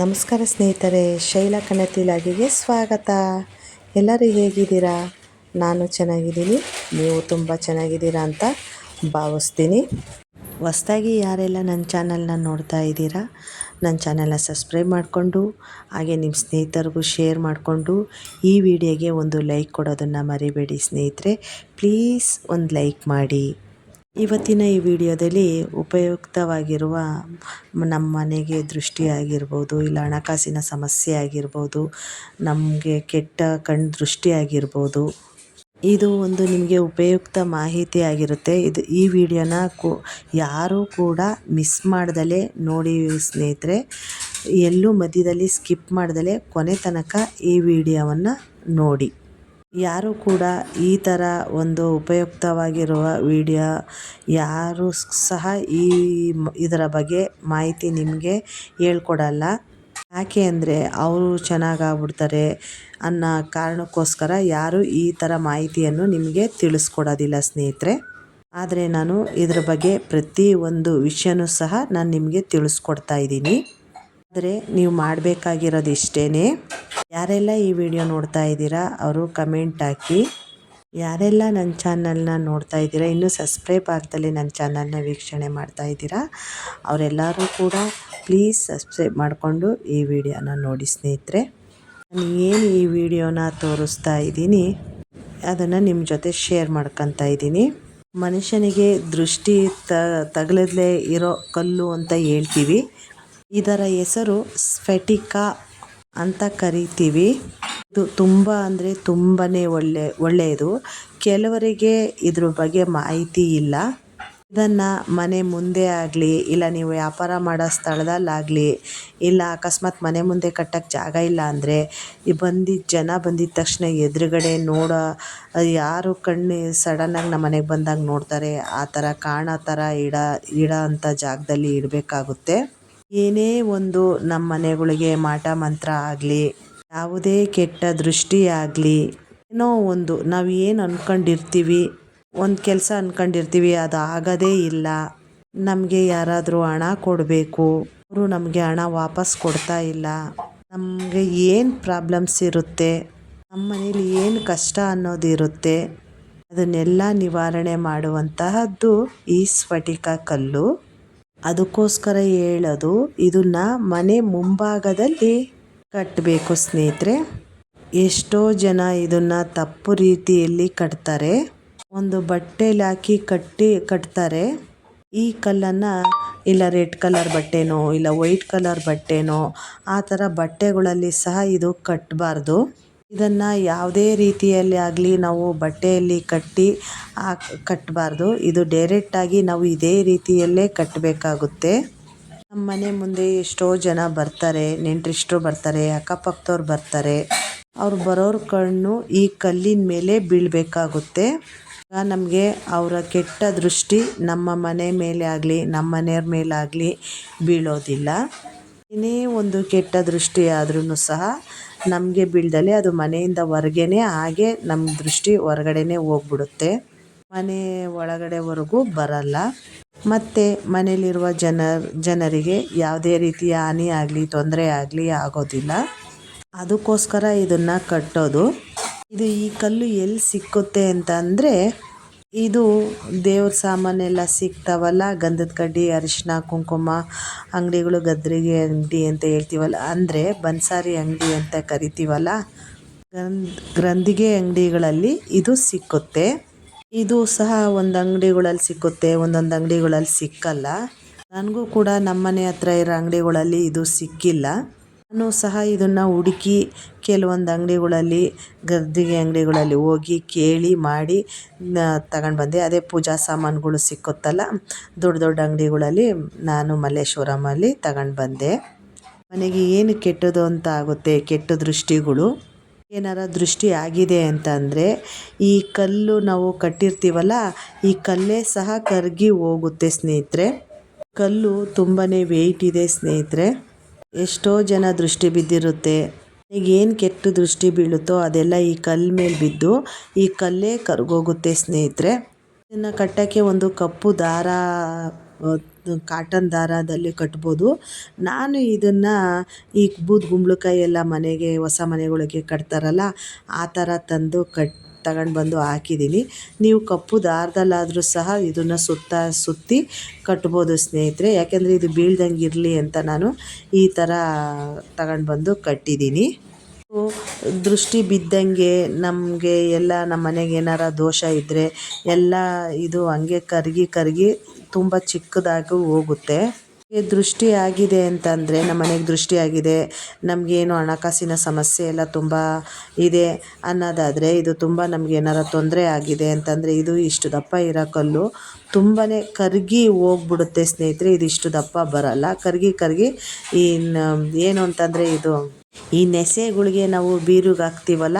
ನಮಸ್ಕಾರ ಸ್ನೇಹಿತರೆ, ಶೈಲಾ ಕಣತಿಲಾಗಿಗೆ ಸ್ವಾಗತ. ಎಲ್ಲರೂ ಹೇಗಿದ್ದೀರಾ? ನಾನು ಚೆನ್ನಾಗಿದ್ದೀನಿ. ನೀವು ತುಂಬ ಚೆನ್ನಾಗಿದ್ದೀರಾ ಅಂತ ಭಾವಿಸ್ತೀನಿ. ಹೊಸ್ದಾಗಿ ಯಾರೆಲ್ಲ ನನ್ನ ಚಾನಲ್ನ ನೋಡ್ತಾ ಇದ್ದೀರಾ, ನನ್ನ ಚಾನಲ್ನ ಸಬ್ಸ್ಕ್ರೈಬ್ ಮಾಡಿಕೊಂಡು, ಹಾಗೆ ನಿಮ್ಮ ಸ್ನೇಹಿತರಿಗೂ ಶೇರ್ ಮಾಡಿಕೊಂಡು, ಈ ವಿಡಿಯೋಗೆ ಒಂದು ಲೈಕ್ ಕೊಡೋದನ್ನು ಮರಿಬೇಡಿ ಸ್ನೇಹಿತರೆ. ಪ್ಲೀಸ್ ಒಂದು ಲೈಕ್ ಮಾಡಿ. ಇವತ್ತಿನ ಈ ವಿಡಿಯೋದಲ್ಲಿ ಉಪಯುಕ್ತವಾಗಿರುವ ನಮ್ಮ ಮನೆಗೆ ದೃಷ್ಟಿ ಆಗಿರ್ಬೋದು ಇಲ್ಲ ಹಣಕಾಸಿನ ಸಮಸ್ಯೆ ಆಗಿರ್ಬೋದು ನಮಗೆ ಕೆಟ್ಟ ಕಣ್ಣು ದೃಷ್ಟಿ ಆಗಿರ್ಬೋದು ಇದು ಒಂದು ನಿಮಗೆ ಉಪಯುಕ್ತ ಮಾಹಿತಿ ಆಗಿರುತ್ತೆ. ಇದು ಈ ವಿಡಿಯೋನ ಕೂ, ಯಾರೂ ಕೂಡ ಮಿಸ್ ಮಾಡ್ದಲೇ ನೋಡಿ ಸ್ನೇಹಿತರೆ, ಎಲ್ಲೂ ಮಧ್ಯದಲ್ಲಿ ಸ್ಕಿಪ್ ಮಾಡ್ದಲೇ ಕೊನೆ ತನಕ ಈ ವಿಡಿಯೋವನ್ನು ನೋಡಿ. ಯಾರು ಕೂಡ ಈ ಥರ ಒಂದು ಉಪಯುಕ್ತವಾಗಿರುವ ವಿಡಿಯೋ ಯಾರು ಸಹ ಈ ಇದರ ಬಗ್ಗೆ ಮಾಹಿತಿ ನಿಮಗೆ ಹೇಳ್ಕೊಡಲ್ಲ. ಯಾಕೆ ಅಂದರೆ ಅವರು ಚೆನ್ನಾಗಾಗ್ಬಿಡ್ತಾರೆ ಅನ್ನೋ ಕಾರಣಕ್ಕೋಸ್ಕರ ಯಾರು ಈ ಥರ ಮಾಹಿತಿಯನ್ನು ನಿಮಗೆ ತಿಳಿಸ್ಕೊಡೋದಿಲ್ಲ ಸ್ನೇಹಿತರೆ. ಆದರೆ ನಾನು ಇದರ ಬಗ್ಗೆ ಪ್ರತಿ ಒಂದು ವಿಷಯನೂ ಸಹ ನಾನು ನಿಮಗೆ ತಿಳಿಸ್ಕೊಡ್ತಾ ಇದ್ದೀನಿ. ಆದರೆ ನೀವು ಮಾಡಬೇಕಾಗಿರೋದು ಇಷ್ಟೇ ಯಾರೆಲ್ಲ ಈ ವಿಡಿಯೋ ನೋಡ್ತಾ ಇದ್ದೀರಾ, ಅವರು ಕಮೆಂಟ್ ಹಾಕಿ. ಯಾರೆಲ್ಲ ನನ್ನ ಚಾನಲ್ನ ನೋಡ್ತಾ ಇದ್ದೀರಾ, ಇನ್ನೂ ಸಬ್ಸ್ಕ್ರೈಬ್ ಆಗ್ದಲ್ಲಿ ನನ್ನ ಚಾನಲ್ನ ವೀಕ್ಷಣೆ ಮಾಡ್ತಾ ಇದ್ದೀರಾ, ಅವರೆಲ್ಲರೂ ಕೂಡ ಪ್ಲೀಸ್ ಸಬ್ಸ್ಕ್ರೈಬ್ ಮಾಡಿಕೊಂಡು ಈ ವಿಡಿಯೋನ ನೋಡಿ ಸ್ನೇಹಿತರೆ. ನಾನು ಏನು ಈ ವಿಡಿಯೋನ ತೋರಿಸ್ತಾ ಇದ್ದೀನಿ, ಅದನ್ನು ನಿಮ್ಮ ಜೊತೆ ಶೇರ್ ಮಾಡ್ಕೊತಾ ಇದ್ದೀನಿ. ಮನುಷ್ಯನಿಗೆ ದೃಷ್ಟಿ ತ, ತಗಲದಲೇ ಇರೋ ಕಲ್ಲು ಅಂತ ಹೇಳ್ತೀವಿ. ಇದರ ಹೆಸರು ಸ್ಫಟಿಕ ಅಂತ ಕರಿತೀವಿ. ಇದು ತುಂಬ ಅಂದರೆ ತುಂಬಾ ಒಳ್ಳೆ, ಒಳ್ಳೆಯದು. ಕೆಲವರಿಗೆ ಇದ್ರ ಬಗ್ಗೆ ಮಾಹಿತಿ ಇಲ್ಲ. ಇದನ್ನು ಮನೆ ಮುಂದೆ ಆಗಲಿ, ಇಲ್ಲ ನೀವು ವ್ಯಾಪಾರ ಮಾಡೋ ಸ್ಥಳದಲ್ಲಾಗಲಿ, ಇಲ್ಲ ಅಕಸ್ಮಾತ್ ಮನೆ ಮುಂದೆ ಕಟ್ಟೋಕ್ಕೆ ಜಾಗ ಇಲ್ಲ ಅಂದರೆ, ಈ ಬಂದಿದ್ದ ಜನ ಬಂದಿದ್ದ ತಕ್ಷಣ ಎದುರುಗಡೆ ನೋಡೋ, ಯಾರು ಕಣ್ಣು ಸಡನ್ನಾಗಿ ನಮ್ಮ ಮನೆಗೆ ಬಂದಾಗ ನೋಡ್ತಾರೆ, ಆ ಥರ ಕಾಣೋ ಥರ ಇಡೋ ಇಡೋ ಅಂಥ ಜಾಗದಲ್ಲಿ ಇಡಬೇಕಾಗುತ್ತೆ. ಏನೇ ಒಂದು ನಮ್ಮ ಮನೆಗಳಿಗೆ ಮಾಟ ಮಂತ್ರ ಆಗಲಿ, ಯಾವುದೇ ಕೆಟ್ಟ ದೃಷ್ಟಿ ಆಗಲಿ, ಏನೋ ಒಂದು ನಾವು ಏನು ಅಂದ್ಕೊಂಡಿರ್ತೀವಿ ಒಂದು ಕೆಲಸ ಅಂದ್ಕೊಂಡಿರ್ತೀವಿ ಅದು ಆಗೋದೇ ಇಲ್ಲ. ನಮಗೆ ಯಾರಾದರೂ ಹಣ ಕೊಡಬೇಕು, ಅವರು ನಮಗೆ ಹಣ ವಾಪಸ್ ಕೊಡ್ತಾ ಇಲ್ಲ. ನಮಗೆ ಏನು ಪ್ರಾಬ್ಲಮ್ಸ್ ಇರುತ್ತೆ ನಮ್ಮ ಮನೇಲಿ ಏನು ಕಷ್ಟ ಅನ್ನೋದು ಇರುತ್ತೆ, ಅದನ್ನೆಲ್ಲ ನಿವಾರಣೆ ಮಾಡುವಂತಹದ್ದು ಈ ಸ್ಫಟಿಕ ಕಲ್ಲು. ಅದಕ್ಕೋಸ್ಕರ ಹೇಳೋದು, ಇದನ್ನ ಮನೆ ಮುಂಭಾಗದಲ್ಲಿ ಕಟ್ಟಬೇಕು ಸ್ನೇಹಿತರೆ. ಎಷ್ಟೋ ಜನ ಇದನ್ನು ತಪ್ಪು ರೀತಿಯಲ್ಲಿ ಕಟ್ತಾರೆ. ಒಂದು ಬಟ್ಟೆಲಿ ಹಾಕಿ ಕಟ್ಟಿ, ಕಟ್ತಾರೆ. ಈ ಕಲ್ಲನ್ನು ಇಲ್ಲ ರೆಡ್ ಕಲರ್ ಬಟ್ಟೆನೋ, ಇಲ್ಲ ವೈಟ್ ಕಲರ್ ಬಟ್ಟೆನೋ, ಆ ಥರ ಬಟ್ಟೆಗಳಲ್ಲಿ ಸಹ ಇದು ಕಟ್ಟಬಾರ್ದು ಇದನ್ನು ಯಾವುದೇ ರೀತಿಯಲ್ಲಿ ಆಗಲಿ ನಾವು ಬಟ್ಟೆಯಲ್ಲಿ ಕಟ್ಟಿ ಕಟ್ಟಬಾರ್ದು ಇದು ಡೈರೆಕ್ಟಾಗಿ ನಾವು ಇದೇ ರೀತಿಯಲ್ಲೇ ಕಟ್ಟಬೇಕಾಗುತ್ತೆ ನಮ್ಮ ಮನೆ ಮುಂದೆ ಎಷ್ಟೋ ಜನ ಬರ್ತಾರೆ, ನೆಂಟರಿಷ್ಟರು ಬರ್ತಾರೆ, ಅಕ್ಕಪಕ್ಕದವ್ರು ಬರ್ತಾರೆ. ಅವ್ರು ಬರೋರ ಕಣ್ಣು ಈ ಕಲ್ಲಿನ ಮೇಲೆ ಬೀಳಬೇಕಾಗುತ್ತೆ. ನಮಗೆ ಅವರ ಕೆಟ್ಟ ದೃಷ್ಟಿ ನಮ್ಮ ಮನೆ ಮೇಲೆ ಆಗಲಿ, ನಮ್ಮ ಮನೆಯವ್ರ ಮೇಲಾಗಲಿ ಬೀಳೋದಿಲ್ಲ. ಏನೇ ಒಂದು ಕೆಟ್ಟ ದೃಷ್ಟಿ ಆದ್ರೂ ಸಹ ನಮಗೆ ಬೀಳ್ದಲೆ ಅದು ಮನೆಯಿಂದ ಹೊರಗೇನೆ ಹಾಗೆ ನಮ್ಮ ದೃಷ್ಟಿ ಹೊರಗಡೆನೆ ಹೋಗ್ಬಿಡುತ್ತೆ. ಮನೆ ಒಳಗಡೆವರೆಗೂ ಬರಲ್ಲ. ಮತ್ತು ಮನೆಯಲ್ಲಿರುವ ಜನ ಜನರಿಗೆ ಯಾವುದೇ ರೀತಿಯ ಹಾನಿ ಆಗಲಿ, ತೊಂದರೆ ಆಗಲಿ ಆಗೋದಿಲ್ಲ. ಅದಕ್ಕೋಸ್ಕರ ಇದನ್ನು ಕಟ್ಟೋದು. ಇದು ಈ ಕಲ್ಲು ಎಲ್ಲಿ ಸಿಕ್ಕುತ್ತೆ ಅಂತ ಇದು ದೇವ್ರ ಸಾಮಾನೆಲ್ಲ ಸಿಗ್ತಾವಲ್ಲ? ಗಂಧದ ಕಡ್ಡಿ ಅರಿಶಿನ ಕುಂಕುಮ, ಅಂಗಡಿಗಳು, ಗದ್ರಿಗೆ ಅಂಗಡಿ ಅಂತ ಹೇಳ್ತೀವಲ್ಲ? ಅಂದರೆ ಬನ್ಸಾರಿ ಅಂಗಡಿ ಅಂತ ಕರಿತೀವಲ್ಲ? ಗ್ರಂಥಿಗೆ ಅಂಗಡಿಗಳಲ್ಲಿ ಇದು ಸಿಕ್ಕುತ್ತೆ. ಇದು ಸಹ ಒಂದು ಅಂಗಡಿಗಳಲ್ಲಿ ಸಿಕ್ಕುತ್ತೆ, ಒಂದೊಂದು ಅಂಗಡಿಗಳಲ್ಲಿ ಸಿಕ್ಕಲ್ಲ. ನನಗೂ ಕೂಡ ನಮ್ಮನೆ ಹತ್ರ ಇರೋ ಅಂಗಡಿಗಳಲ್ಲಿ ಇದು ಸಿಕ್ಕಿಲ್ಲ. ಸಹ ಇದನ್ನು ಹುಡುಕಿ ಕೆಲವೊಂದು ಅಂಗಡಿಗಳಲ್ಲಿ, ಗದ್ದಿಗೆ ಅಂಗಡಿಗಳಲ್ಲಿ ಹೋಗಿ ಕೇಳಿ ಮಾಡಿ ತಗೊಂಡು ಬಂದೆ. ಅದೇ ಪೂಜಾ ಸಾಮಾನುಗಳು ಸಿಕ್ಕುತ್ತಲ್ಲ, ದೊಡ್ಡ ದೊಡ್ಡ ಅಂಗಡಿಗಳಲ್ಲಿ ನಾನು ಮಲ್ಲೇಶ್ವರಮಲ್ಲಿ ತಗೊಂಡು ಬಂದೆ. ಮನೆಗೆ ಏನು ಕೆಟ್ಟದು ಅಂತ ಆಗುತ್ತೆ, ಕೆಟ್ಟ ದೃಷ್ಟಿಗಳು? ಏನಾರ ದೃಷ್ಟಿ ಆಗಿದೆ ಅಂತ ಅಂದರೆ ಈ ಕಲ್ಲು ನಾವು ಕಟ್ಟಿರ್ತೀವಲ್ಲ, ಈ ಕಲ್ಲೇ ಸಹ ಕರಗಿ ಹೋಗುತ್ತೆ ಸ್ನೇಹಿತರೆ. ಕಲ್ಲು ತುಂಬಾ ವೆಯ್ಟ್ ಇದೆ ಸ್ನೇಹಿತರೆ. ಎಷ್ಟೋ ಜನ ದೃಷ್ಟಿ ಬಿದ್ದಿರುತ್ತೆ. ಏನು ಕೆಟ್ಟ ದೃಷ್ಟಿ ಬೀಳುತ್ತೋ ಅದೆಲ್ಲ ಈ ಕಲ್ಲು ಮೇಲೆ ಬಿದ್ದು ಈ ಕಲ್ಲೇ ಕರ್ಗೋಗುತ್ತೆ ಸ್ನೇಹಿತರೆ. ಇದನ್ನು ಕಟ್ಟೋಕ್ಕೆ ಒಂದು ಕಪ್ಪು ದಾರ ಕಾಟನ್ ದಾರದಲ್ಲಿ ಕಟ್ಬೋದು. ನಾನು ಇದನ್ನು ಈ ಬೂದ್ ಗುಂಬಳಕಾಯಿ ಎಲ್ಲ ಮನೆಗೆ, ಹೊಸ ಮನೆಗಳಿಗೆ ಕಟ್ತಾರಲ್ಲ, ಆ ಥರ ತಂದು ಕಟ್ ತಗೊಂಡು ಬಂದು ಹಾಕಿದ್ದೀನಿ ನೀವು ಕಪ್ಪು ದಾರದಲ್ಲಾದರೂ ಸಹ ಇದನ್ನು ಸುತ್ತ ಸುತ್ತಿ ಕಟ್ಬೋದು ಸ್ನೇಹಿತರೆ. ಯಾಕೆಂದರೆ ಇದು ಬೀಳ್ದಂಗೆ ಇರಲಿ ಅಂತ ನಾನು ಈ ಥರ ತಗೊಂಡು ಬಂದು ಕಟ್ಟಿದ್ದೀನಿ ದೃಷ್ಟಿ ಬಿದ್ದಂಗೆ ನಮಗೆ ಎಲ್ಲ ನಮ್ಮ ಮನೆಗೆ ಏನಾರ ದೋಷ ಇದ್ದರೆ ಎಲ್ಲ ಇದು ಹಂಗೆ ಕರಗಿ ಕರಗಿ ತುಂಬ ಚಿಕ್ಕದಾಗಿ ಹೋಗುತ್ತೆ. ದೃಷ್ಟಿ ಆಗಿದೆ ಅಂತಂದರೆ, ನಮ್ಮ ಮನೆಗೆ ದೃಷ್ಟಿ ಆಗಿದೆ, ನಮಗೇನು ಹಣಕಾಸಿನ ಸಮಸ್ಯೆ ಎಲ್ಲ ತುಂಬ ಇದೆ ಅನ್ನೋದಾದರೆ, ಇದು ತುಂಬ ನಮ್ಗೆ ಏನಾರ ತೊಂದರೆ ಆಗಿದೆ ಅಂತಂದರೆ, ಇದು ಇಷ್ಟು ದಪ್ಪ ಇರೋ ಕಲ್ಲು ತುಂಬಾ ಕರಗಿ ಹೋಗ್ಬಿಡುತ್ತೆ ಸ್ನೇಹಿತರೆ, ಇದು ಇಷ್ಟು ದಪ್ಪ ಬರಲ್ಲ. ಕರಗಿ ಕರಗಿ ಇನ್ನು, ಏನು ಅಂತಂದರೆ ಇದು ಈ ನೆಸೆಗಳಿಗೆ ನಾವು ಬೀರುಗೆ ಹಾಕ್ತೀವಲ್ಲ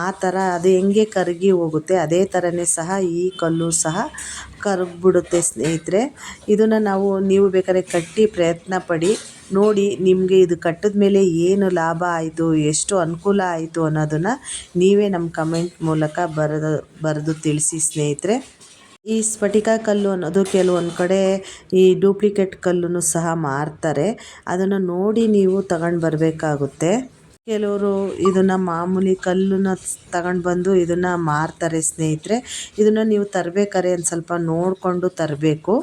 ಆ ಥರ ಅದು ಹೆಂಗೆ ಕರಗಿ ಹೋಗುತ್ತೆ, ಅದೇ ಥರನೇ ಸಹ ಈ ಕಲ್ಲು ಸಹ ಕರಗಿಬಿಡುತ್ತೆ ಸ್ನೇಹಿತರೆ. ಇದನ್ನು ನಾವು, ನೀವು ಬೇಕಾದ್ರೆ ಕಟ್ಟಿ ಪ್ರಯತ್ನ ಪಡಿ, ನೋಡಿ ನಿಮಗೆ ಇದು ಕಟ್ಟಿದ ಮೇಲೆ ಏನು ಲಾಭ ಆಯಿತು, ಎಷ್ಟು ಅನುಕೂಲ ಆಯಿತು ಅನ್ನೋದನ್ನು ನೀವೇ ನಮ್ಮ ಕಮೆಂಟ್ ಮೂಲಕ ಬರೆದು ಬರೆದು ತಿಳಿಸಿ ಸ್ನೇಹಿತರೆ. ಈ ಸ್ಫಟಿಕ ಕಲ್ಲು ಅನ್ನೋದು ಕೆಲವೊಂದು ಕಡೆ ಈ ಡೂಪ್ಲಿಕೇಟ್ ಕಲ್ಲು ಸಹ ಮಾರ್ತಾರೆ. ಅದನ್ನು ನೋಡಿ ನೀವು ತಗೊಂಡು ಬರಬೇಕಾಗುತ್ತೆ. ಕೆಲವರು ಇದನ್ನು ಮಾಮೂಲಿ ಕಲ್ಲನ್ನ ತಗೊಂಡು ಬಂದು ಇದನ್ನು ಮಾರ್ತಾರೆ ಸ್ನೇಹಿತರೆ. ಇದನ್ನು ನೀವು ತರಬೇಕಾರೆ ಒಂದು ಸ್ವಲ್ಪ ನೋಡಿಕೊಂಡು ತರಬೇಕು.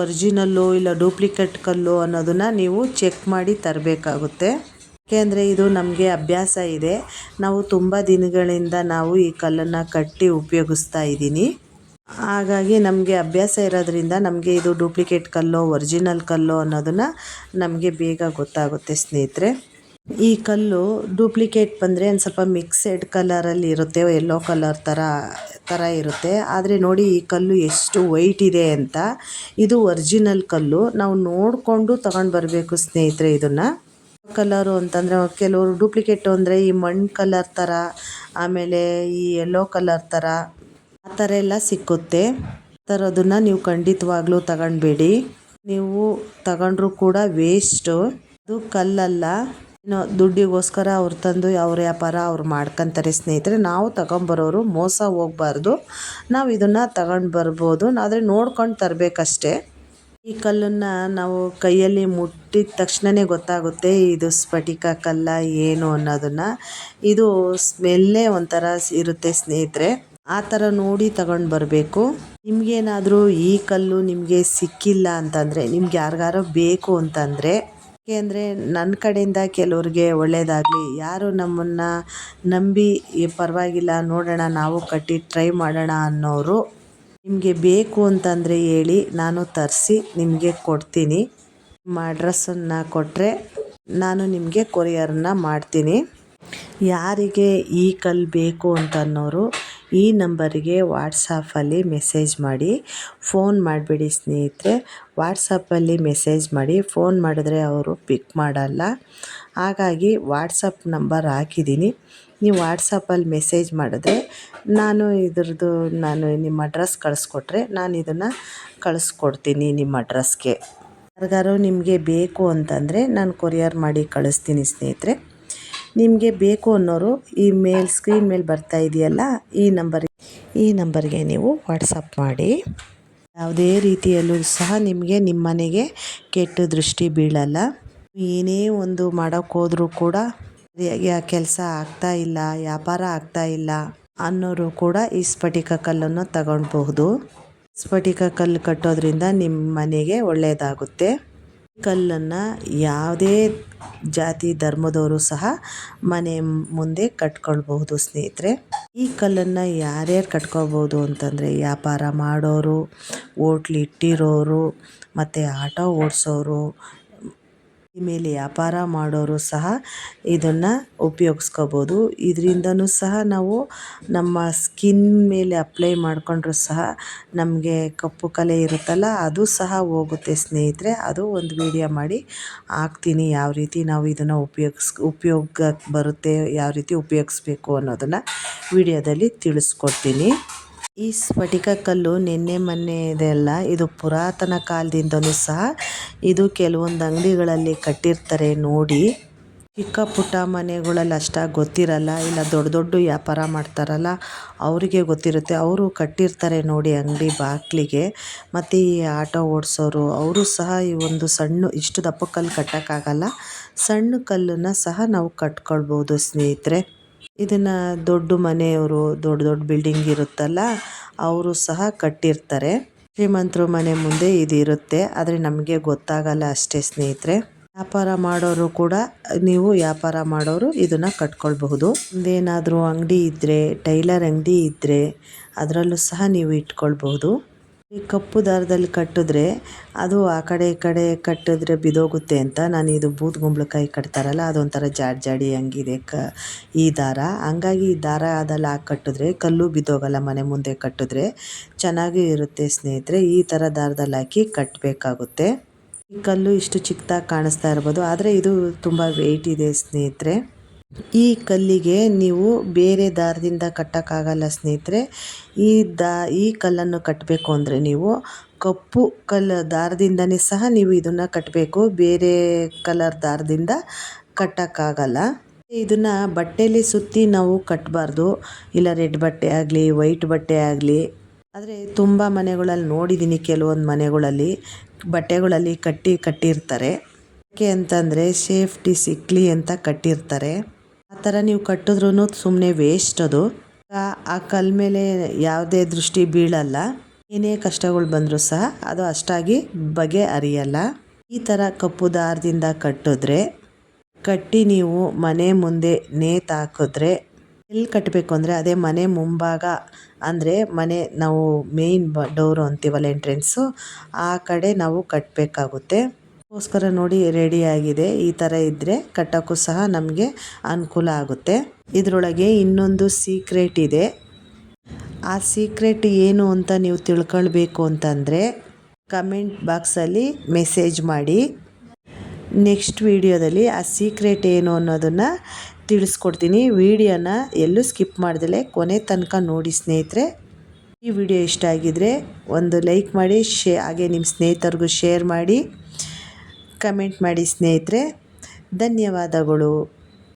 ಒರಿಜಿನಲ್ಲು ಇಲ್ಲ ಡೂಪ್ಲಿಕೇಟ್ ಕಲ್ಲು ಅನ್ನೋದನ್ನು ನೀವು ಚೆಕ್ ಮಾಡಿ ತರಬೇಕಾಗುತ್ತೆ. ಯಾಕೆಂದರೆ ಇದು ನಮಗೆ ಅಭ್ಯಾಸ ಇದೆ. ನಾವು ತುಂಬ ದಿನಗಳಿಂದ ನಾವು ಈ ಕಲ್ಲನ್ನು ಕಟ್ಟಿ ಉಪಯೋಗಿಸ್ತಾ ಇದ್ದೀನಿ. ಹಾಗಾಗಿ ನಮಗೆ ಅಭ್ಯಾಸ ಇರೋದ್ರಿಂದ ನಮಗೆ ಇದು ಡೂಪ್ಲಿಕೇಟ್ ಕಲ್ಲೋ ಒರಿಜಿನಲ್ ಕಲ್ಲೋ ಅನ್ನೋದನ್ನು ನಮಗೆ ಬೇಗ ಗೊತ್ತಾಗುತ್ತೆ ಸ್ನೇಹಿತರೆ. ಈ ಕಲ್ಲು ಡೂಪ್ಲಿಕೇಟ್ ಬಂದರೆ ಒಂದು ಸ್ವಲ್ಪ ಮಿಕ್ಸೆಡ್ ಕಲರಲ್ಲಿ ಇರುತ್ತೆ ಎಲ್ಲೋ ಕಲರ್ ಥರ ಥರ ಇರುತ್ತೆ. ಆದರೆ ನೋಡಿ ಈ ಕಲ್ಲು ಎಷ್ಟು ವೈಟ್ ಇದೆ ಅಂತ. ಇದು ಒರಿಜಿನಲ್ ಕಲ್ಲು. ನಾವು ನೋಡಿಕೊಂಡು ತಗೊಂಡು ಬರಬೇಕು ಸ್ನೇಹಿತರೆ ಇದನ್ನು. ಕಲರು ಅಂತಂದರೆ ಕೆಲವರು ಡೂಪ್ಲಿಕೇಟು ಅಂದರೆ ಈ ಮಣ್ಣು ಕಲರ್ ಥರ ಆಮೇಲೆ ಈ ಯೆಲ್ಲೋ ಕಲರ್ ಥರ ಆ ಥರ ಎಲ್ಲ ಸಿಕ್ಕುತ್ತೆ. ಥರದನ್ನು ನೀವು ಖಂಡಿತವಾಗ್ಲೂ ತಗೊಳ್ಬೇಡಿ ನೀವು ತಗೊಂಡ್ರೂ ಕೂಡ ವೇಸ್ಟು ಅದು ಕಲ್ಲಲ್ಲ. ದುಡ್ಡಿಗೋಸ್ಕರ ಅವ್ರು ತಂದು ಅವ್ರ ವ್ಯಾಪಾರ ಅವ್ರು ಮಾಡ್ಕೊತಾರೆ ಸ್ನೇಹಿತರೆ. ನಾವು ತಗೊಂಬರೋರು ಮೋಸ ಹೋಗ್ಬಾರ್ದು. ನಾವು ಇದನ್ನು ತಗೊಂಡು ಬರ್ಬೋದು. ಆದರೆ ನೋಡ್ಕೊಂಡು ತರಬೇಕಷ್ಟೇ. ಈ ಕಲ್ಲನ್ನು ನಾವು ಕೈಯಲ್ಲಿ ಮುಟ್ಟಿದ ತಕ್ಷಣವೇ ಗೊತ್ತಾಗುತ್ತೆ ಇದು ಸ್ಫಟಿಕ ಕಲ್ಲ ಏನು ಅನ್ನೋದನ್ನು. ಇದು ಸ್ಮೆಲ್ಲೇ ಒಂಥರ ಇರುತ್ತೆ ಸ್ನೇಹಿತರೆ. ಆ ಥರ ನೋಡಿ ತಗೊಂಡು ಬರಬೇಕು. ನಿಮಗೇನಾದರೂ ಈ ಕಲ್ಲು ನಿಮಗೆ ಸಿಕ್ಕಿಲ್ಲ ಅಂತಂದರೆ, ನಿಮ್ಗೆ ಯಾರಿಗಾರೋ ಬೇಕು ಅಂತಂದರೆ ಅಂದರೆ ನನ್ನ ಕಡೆಯಿಂದ ಕೆಲವ್ರಿಗೆ ಒಳ್ಳೆಯದಾಗಲಿ ಯಾರು ನಮ್ಮನ್ನು ನಂಬಿ ಪರವಾಗಿಲ್ಲ, ನೋಡೋಣ, ನಾವು ಕಟ್ಟಿ ಟ್ರೈ ಮಾಡೋಣ ಅನ್ನೋರು ನಿಮಗೆ ಬೇಕು ಅಂತಂದರೆ ಹೇಳಿ, ನಾನು ತರಿಸಿ ನಿಮಗೆ ಕೊಡ್ತೀನಿ. ನಿಮ್ಮ ಅಡ್ರೆಸ್ಸನ್ನು ಕೊಟ್ಟರೆ ನಾನು ನಿಮಗೆ ಕೊರಿಯರ್ನ ಮಾಡ್ತೀನಿ. ಯಾರಿಗೆ ಈ ಕಲ್ಲು ಬೇಕು ಅಂತ ಅನ್ನೋರು ಈ ನಂಬರಿಗೆ ವಾಟ್ಸಾಪಲ್ಲಿ ಮೆಸೇಜ್ ಮಾಡಿ, ಫೋನ್ ಮಾಡಬೇಡಿ ಸ್ನೇಹಿತರೆ. ವಾಟ್ಸಪ್ಪಲ್ಲಿ ಮೆಸೇಜ್ ಮಾಡಿ, ಫೋನ್ ಮಾಡಿದ್ರೆ ಅವರು ಪಿಕ್ ಮಾಡಲ್ಲ. ಹಾಗಾಗಿ ವಾಟ್ಸಪ್ ನಂಬರ್ ಹಾಕಿದ್ದೀನಿ. ನೀವು ವಾಟ್ಸಪ್ಪಲ್ಲಿ ಮೆಸೇಜ್ ಮಾಡಿದ್ರೆ ನಾನು ಇದ್ರದ್ದು, ನಾನು ನಿಮ್ಮ ಅಡ್ರೆಸ್ ಕಳಿಸ್ಕೊಟ್ರೆ ನಾನು ಇದನ್ನು ಕಳಿಸ್ಕೊಡ್ತೀನಿ ನಿಮ್ಮ ಅಡ್ರೆಸ್ಗೆ. ಯಾರಿಗಾರು ನಿಮಗೆ ಬೇಕು ಅಂತಂದರೆ ನಾನು ಕೊರಿಯರ್ ಮಾಡಿ ಕಳಿಸ್ತೀನಿ ಸ್ನೇಹಿತರೆ. ನಿಮಗೆ ಬೇಕು ಅನ್ನೋರು ಈ ಮೇಲ್ ಸ್ಕ್ರೀನ್ ಮೇಲೆ ಬರ್ತಾ ಇದೆಯಲ್ಲ ಈ ನಂಬರ್ ಈ ನಂಬರ್ಗೆ ನೀವು ವಾಟ್ಸಪ್ ಮಾಡಿ. ಯಾವುದೇ ರೀತಿಯಲ್ಲೂ ಸಹ ನಿಮಗೆ ನಿಮ್ಮ ಮನೆಗೆ ಕೆಟ್ಟ ದೃಷ್ಟಿ ಬೀಳಲ್ಲ. ಏನೇ ಒಂದು ಮಾಡೋಕ್ಕೆ ಹೋದರೂ ಕೂಡ ಕೆಲಸ ಆಗ್ತಾ ಇಲ್ಲ, ವ್ಯಾಪಾರ ಆಗ್ತಾ ಇಲ್ಲ ಅನ್ನೋರು ಕೂಡ ಈ ಸ್ಫಟಿಕ ಕಲ್ಲನ್ನು ತಗೊಳ್ಬಹುದು ಸ್ಫಟಿಕ ಕಲ್ಲು ಕಟ್ಟೋದ್ರಿಂದ ನಿಮ್ಮ ಮನೆಗೆ ಒಳ್ಳೆಯದಾಗುತ್ತೆ ಕಲ್ಲನ್ನು ಯಾವುದೇ ಜಾತಿ ಧರ್ಮದವರು ಸಹ ಮನೆ ಮುಂದೆ ಕಟ್ಕೊಳ್ಬಹುದು, ಸ್ನೇಹಿತರೆ. ಈ ಕಲ್ಲನ್ನು ಯಾರ್ಯಾರು ಕಟ್ಕೋಬೋದು ಅಂತಂದರೆ ವ್ಯಾಪಾರ ಮಾಡೋರು ಓಟ್ಲಿಟ್ಟಿರೋರು ಮತ್ತು ಆಟೋ ಓಡಿಸೋರು ಮೇಲೆ ವ್ಯಾಪಾರ ಮಾಡೋರು ಸಹ ಇದನ್ನು ಉಪಯೋಗಿಸ್ಕೋಬೋದು. ಇದರಿಂದನೂ ಸಹ ನಾವು ನಮ್ಮ ಸ್ಕಿನ್ ಮೇಲೆ ಅಪ್ಲೈ ಮಾಡಿಕೊಂಡ್ರೂ ಸಹ ನಮಗೆ ಕಪ್ಪು ಕಲೆ ಇರುತ್ತಲ್ಲ, ಅದು ಸಹ ಹೋಗುತ್ತೆ ಸ್ನೇಹಿತರೆ. ಅದು ಒಂದು ವಿಡಿಯೋ ಮಾಡಿ ಹಾಕ್ತೀನಿ ಯಾವ ರೀತಿ ನಾವು ಇದನ್ನು ಉಪಯೋಗಿಸ್, ಉಪಯೋಗಕ್ಕೆ ಬರುತ್ತೆ, ಯಾವ ರೀತಿ ಉಪಯೋಗಿಸ್ಬೇಕು ಅನ್ನೋದನ್ನು ವಿಡಿಯೋದಲ್ಲಿ ತಿಳಿಸ್ಕೊಡ್ತೀನಿ. ಈ ಸ್ಫಟಿಕ ಕಲ್ಲು ನಿನ್ನೆ ಮೊನ್ನೆ ಇದೆಲ್ಲ ಇದು ಪುರಾತನ ಕಾಲದಿಂದಲೂ ಸಹ ಇದು ಕೆಲವೊಂದು ಅಂಗಡಿಗಳಲ್ಲಿ ಕಟ್ಟಿರ್ತಾರೆ ನೋಡಿ. ಚಿಕ್ಕ ಪುಟ್ಟ ಮನೆಗಳಲ್ಲಿ ಅಷ್ಟಾಗಿ ಗೊತ್ತಿರಲ್ಲ. ಇಲ್ಲ, ದೊಡ್ಡ ದೊಡ್ಡ ವ್ಯಾಪಾರ ಮಾಡ್ತಾರಲ್ಲ. ಅವರಿಗೆ ಗೊತ್ತಿರುತ್ತೆ. ಅವರು ಕಟ್ಟಿರ್ತಾರೆ ನೋಡಿ ಅಂಗಡಿ ಬಾಕ್ಲಿಗೆ ಮತ್ತು ಈ ಆಟೋ ಓಡಿಸೋರು, ಅವರು ಸಹ ಈ ಒಂದು ಸಣ್ಣ, ಇಷ್ಟು ದಪ್ಪ ಕಲ್ಲು ಕಟ್ಟೋಕ್ಕಾಗಲ್ಲ. ಸಣ್ಣ ಕಲ್ಲನ್ನು ಸಹ ನಾವು ಕಟ್ಕೊಳ್ಬೋದು ಸ್ನೇಹಿತರೆ. ಇದನ್ನು ದೊಡ್ಡ ಮನೆಯವರು, ದೊಡ್ಡ ದೊಡ್ಡ ಬಿಲ್ಡಿಂಗ್ ಇರುತ್ತಲ್ಲ, ಅವರು ಸಹ ಕಟ್ಟಿರ್ತಾರೆ. ಶ್ರೀಮಂತರು ಮನೆ ಮುಂದೆ ಇದು ಇರುತ್ತೆ. ಆದರೆ ನಮಗೆ ಗೊತ್ತಾಗಲ್ಲ ಅಷ್ಟೇ ಸ್ನೇಹಿತರೆ. ವ್ಯಾಪಾರ ಮಾಡೋರು ಕೂಡ, ನೀವು ವ್ಯಾಪಾರ ಮಾಡೋರು ಇದನ್ನು ಕಟ್ಕೊಳ್ಬಹುದು. ಒಂದೇನಾದರೂ ಅಂಗಡಿ ಇದ್ದರೆ ಟೈಲರ್ ಅಂಗಡಿ ಇದ್ದರೆ ಅದರಲ್ಲೂ ಸಹ ನೀವು ಇಟ್ಕೊಳ್ಬಹುದು. ಈ ಕಪ್ಪು ದಾರದಲ್ಲಿ ಕಟ್ಟಿದ್ರೆ ಅದು ಆ ಕಡೆ ಈ ಕಡೆ ಕಟ್ಟಿದ್ರೆ ಬಿದೋಗುತ್ತೆ ಅಂತ ನಾನು ಇದು ಬೂದ್ಗುಂಬಳಕಾಯಿ ಕಟ್ತಾರಲ್ಲ, ಅದೊಂಥರ ಜಾಡ್ ಜಾಡಿ ಹಂಗಿದೆ ಕ ಈ ದಾರ. ಹಂಗಾಗಿ ಈ ದಾರ ಅದಲ್ಲಿ ಹಾಕಿ ಕಟ್ಟಿದ್ರೆ ಕಲ್ಲು ಬಿದ್ದೋಗಲ್ಲ, ಮನೆ ಮುಂದೆ ಕಟ್ಟಿದ್ರೆ ಚೆನ್ನಾಗಿ ಇರುತ್ತೆ ಸ್ನೇಹಿತರೆ. ಈ ಥರ ದಾರದಲ್ಲಿ ಹಾಕಿ ಕಟ್ಟಬೇಕಾಗುತ್ತೆ ಈ ಕಲ್ಲು ಇಷ್ಟು ಚಿಕ್ಕದಾಗಿ ಕಾಣಿಸ್ತಾ ಇರ್ಬೋದು, ಆದರೆ ಇದು ತುಂಬ ವೆಯ್ಟ್ ಇದೆ ಸ್ನೇಹಿತರೆ. ಈ ಕಲ್ಲಿಗೆ ನೀವು ಬೇರೆ ದಾರದಿಂದ ಕಟ್ಟೋಕ್ಕಾಗಲ್ಲ ಸ್ನೇಹಿತರೆ. ಈ ದಾ, ಈ ಕಲ್ಲನ್ನು ಕಟ್ಟಬೇಕು ಅಂದರೆ ನೀವು ಕಪ್ಪು ಕಲ್ಲು ದಾರದಿಂದನೇ ಸಹ ನೀವು ಇದನ್ನು ಕಟ್ಟಬೇಕು. ಬೇರೆ ಕಲರ್ ದಾರದಿಂದ ಕಟ್ಟೋಕ್ಕಾಗಲ್ಲ. ಇದನ್ನು ಬಟ್ಟೆಯಲ್ಲಿ ಸುತ್ತಿ ನಾವು ಕಟ್ಟಬಾರ್ದು ಇಲ್ಲ ರೆಡ್ ಬಟ್ಟೆ ಆಗಲಿ, ವೈಟ್ ಬಟ್ಟೆ ಆಗಲಿ. ಆದರೆ ತುಂಬ ಮನೆಗಳಲ್ಲಿ ನೋಡಿದ್ದೀನಿ ಕೆಲವೊಂದು ಮನೆಗಳಲ್ಲಿ ಬಟ್ಟೆಗಳಲ್ಲಿ ಕಟ್ಟಿ ಕಟ್ಟಿರ್ತಾರೆ. ಯಾಕೆ ಅಂತಂದರೆ ಸೇಫ್ಟಿ ಸಿಕ್ಕಲಿ ಅಂತ ಕಟ್ಟಿರ್ತಾರೆ. ಥರ ನೀವು ಕಟ್ಟಿದ್ರೂ ಸುಮ್ಮನೆ ವೇಸ್ಟ್ ಅದು. ಆ ಕಲ್ಲ ಮೇಲೆ ಯಾವುದೇ ದೃಷ್ಟಿ ಬೀಳಲ್ಲ. ಏನೇ ಕಷ್ಟಗಳು ಬಂದರೂ ಸಹ ಅದು ಅಷ್ಟಾಗಿ ಬಗೆ ಅರಿಯಲ್ಲ. ಈ ಥರ ಕಪ್ಪು ದಾರದಿಂದ ಕಟ್ಟಿದ್ರೆ, ಕಟ್ಟಿ ನೀವು ಮನೆ ಮುಂದೆ ನೇತಾಕಿದ್ರೆ ಎಲ್ಲಿ ಕಟ್ಟಬೇಕು ಅಂದರೆ ಅದೇ ಮನೆ ಮುಂಭಾಗ, ಅಂದರೆ ಮನೆ ನಾವು ಮೇಯ್ನ್ ಬ ಡೋರು ಅಂತೀವಲ್ಲ ಎಂಟ್ರೆನ್ಸು ಆ ಕಡೆ ನಾವು ಕಟ್ಟಬೇಕಾಗುತ್ತೆ ಅದಕ್ಕೋಸ್ಕರ ನೋಡಿ ರೆಡಿಯಾಗಿದೆ ಈ ಥರ ಇದ್ದರೆ ಕಟ್ಟೋಕ್ಕೂ ಸಹ ನಮಗೆ ಅನುಕೂಲ ಆಗುತ್ತೆ. ಇದರೊಳಗೆ ಇನ್ನೊಂದು ಸೀಕ್ರೆಟ್ ಇದೆ. ಆ ಸೀಕ್ರೆಟ್ ಏನು ಅಂತ ನೀವು ತಿಳ್ಕೊಳ್ಬೇಕು ಅಂತಂದರೆ ಕಮೆಂಟ್ ಬಾಕ್ಸಲ್ಲಿ ಮೆಸೇಜ್ ಮಾಡಿ. ನೆಕ್ಸ್ಟ್ ವಿಡಿಯೋದಲ್ಲಿ ಆ ಸೀಕ್ರೆಟ್ ಏನು ಅನ್ನೋದನ್ನು ತಿಳಿಸ್ಕೊಡ್ತೀನಿ. ವಿಡಿಯೋನ ಎಲ್ಲೂ ಸ್ಕಿಪ್ ಮಾಡ್ದಲೇ ಕೊನೆ ತನಕ ನೋಡಿ ಸ್ನೇಹಿತರೆ. ಈ ವಿಡಿಯೋ ಇಷ್ಟ ಆಗಿದರೆ ಒಂದು ಲೈಕ್ ಮಾಡಿ, ಶೇ ಹಾಗೆ ನಿಮ್ಮ ಸ್ನೇಹಿತರಿಗೂ ಶೇರ್ ಮಾಡಿ. ಕಮೆಂಟ್ ಮಾಡಿ ಸ್ನೇಹಿತರೆ ಧನ್ಯವಾದಗಳು.